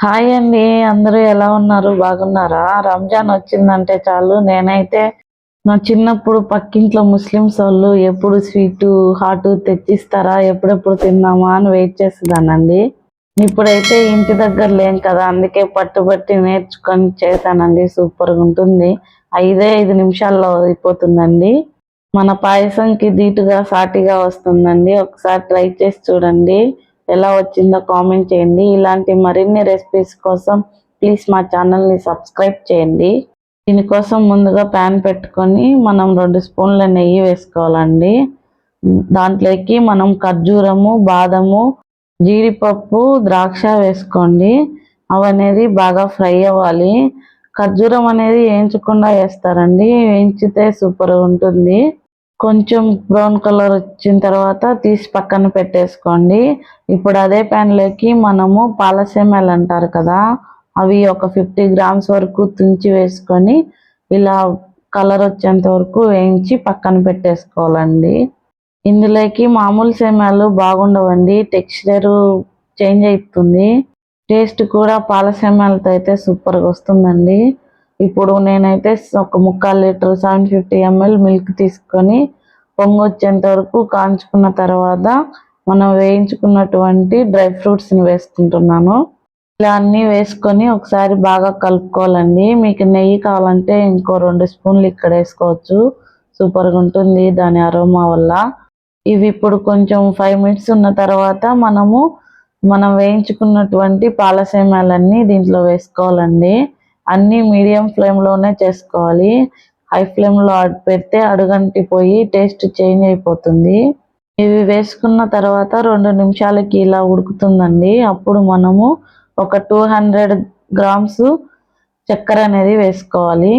Hi అండి అందరూ ఎలా ఉన్నారు? బాగున్నారా? రంజాన్ వచ్చిందంటే చాలు. నేనైతే నా చిన్నప్పుడు పక్కింట్లో ముస్లిమ్స్ వాళ్ళు ఎప్పుడు స్వీటు హాట్ తెచ్చిస్తారా ఎప్పుడెప్పుడు తిందామా అని వెయిట్ చేసేదానండి ఇప్పుడైతే ఇంటి దగ్గర లేం కదా అందుకే పట్టుబట్టి నేర్చుకొని చేశానండి. సూపర్గా ఉంటుంది. ఐదే ఐదు నిమిషాల్లో అయిపోతుందండి. మన పాయసంకి ధీటుగా సాటిగా వస్తుందండి. ఒకసారి ట్రై చేసి చూడండి. ఎలా వచ్చిందో కామెంట్ చేయండి. ఇలాంటి మరిన్ని రెసిపీస్ కోసం ప్లీజ్ మా ఛానల్ని సబ్స్క్రైబ్ చేయండి. దీనికోసం ముందుగా ప్యాన్ పెట్టుకొని మనం రెండు స్పూన్ల నెయ్యి వేసుకోవాలండి. దాంట్లోకి మనం ఖర్జూరము బాదము జీడిపప్పు ద్రాక్ష వేసుకోండి. అవనేది బాగా ఫ్రై అవ్వాలి. ఖర్జూరం అనేది వేయించకుండా వేస్తారండి. వేయించితే సూపర్ ఉంటుంది. కొంచెం బ్రౌన్ కలర్ వచ్చిన తర్వాత తీసి పక్కన పెట్టేసుకోండి. ఇప్పుడు అదే ప్యాన్లోకి మనము పాలసేమలు అంటారు కదా అవి ఒక ఫిఫ్టీ గ్రామ్స్ వరకు తుంచి వేసుకొని ఇలా కలర్ వచ్చేంత వరకు వేయించి పక్కన పెట్టేసుకోవాలండి. ఇందులోకి మామూలు సేమ్యాలు బాగుండవండి టెక్స్చర్ చేంజ్ అవుతుంది. టేస్ట్ కూడా పాల సేమ్యాలతో అయితే సూపర్గా వస్తుందండి. ఇప్పుడు నేనైతే ఒక ముక్కాలు litre seven fifty ML milk తీసుకొని పొంగు వచ్చేంత వరకు కాంచుకున్న తర్వాత మనం వేయించుకున్నటువంటి డ్రై ఫ్రూట్స్ని వేసుకుంటున్నాను. ఇలా అన్నీ వేసుకొని ఒకసారి బాగా కలుపుకోవాలండి. మీకు నెయ్యి కావాలంటే ఇంకో రెండు స్పూన్లు ఇక్కడ వేసుకోవచ్చు. సూపర్గా ఉంటుంది దాని అరోమా వల్ల. ఇవి ఇప్పుడు కొంచెం ఫైవ్ మినిట్స్ ఉన్న తర్వాత మనము మనం వేయించుకున్నటువంటి పాలసీమాలన్నీ దీంట్లో వేసుకోవాలండి. అన్నీ మీడియం ఫ్లేమ్లోనే చేసుకోవాలి. హై ఫ్లేమ్లో పెడితే అడుగంటిపోయి టేస్ట్ చేంజ్ అయిపోతుంది. ఇవి వేసుకున్న తర్వాత రెండు నిమిషాలకి ఇలా ఉడుకుతుందండి. అప్పుడు మనము ఒక టూ హండ్రెడ్ గ్రామ్స్ చక్కెర అనేది వేసుకోవాలి.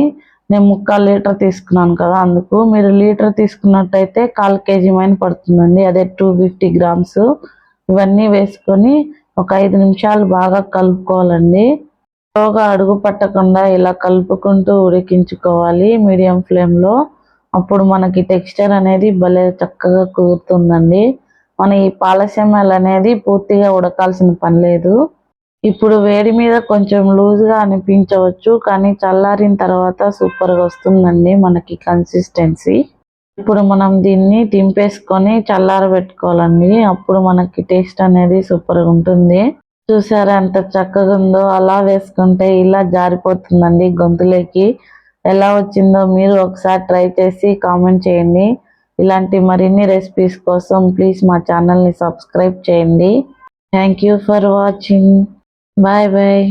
నేను ముక్కాలు లీటర్ తీసుకున్నాను కదా అందుకు మీరు లీటర్ తీసుకున్నట్టయితే కాల్ కేజీ మైన పడుతుందండి. అదే టూ ఫిఫ్టీ గ్రామ్స్. ఇవన్నీ వేసుకొని ఒక ఐదు నిమిషాలు బాగా కలుపుకోవాలండి. స్లోగా అడుగు పట్టకుండా ఇలా కలుపుకుంటూ ఉడికించుకోవాలి మీడియం ఫ్లేమ్లో అప్పుడు మనకి టెక్స్చర్ అనేది భలే చక్కగా కుదురుతుందండి. మన ఈ పాలసెమ్మలు అనేది పూర్తిగా ఉడకాల్సిన పని లేదు. ఇప్పుడు వేడి మీద కొంచెం లూజ్గా అనిపించవచ్చు కానీ చల్లారిన తర్వాత సూపర్గా వస్తుందండి మనకి కన్సిస్టెన్సీ. ఇప్పుడు మనం దీన్ని దింపేసుకొని చల్లారబెట్టుకోవాలండి. అప్పుడు మనకి టేస్ట్ అనేది సూపర్గా ఉంటుంది. చూసారా ఎంత చక్కగా ఉందో అలా వేసుకుంటే ఇలా జారిపోతుందండి గొంతులోకి. ఎలా వచ్చిందో మీరు ఒకసారి ట్రై చేసి కామెంట్ చేయండి. ఇలాంటి మరిన్ని రెసిపీస్ కోసం ప్లీజ్ మా ఛానల్ని సబ్స్క్రైబ్ చేయండి. Thank you for watching. Bye bye.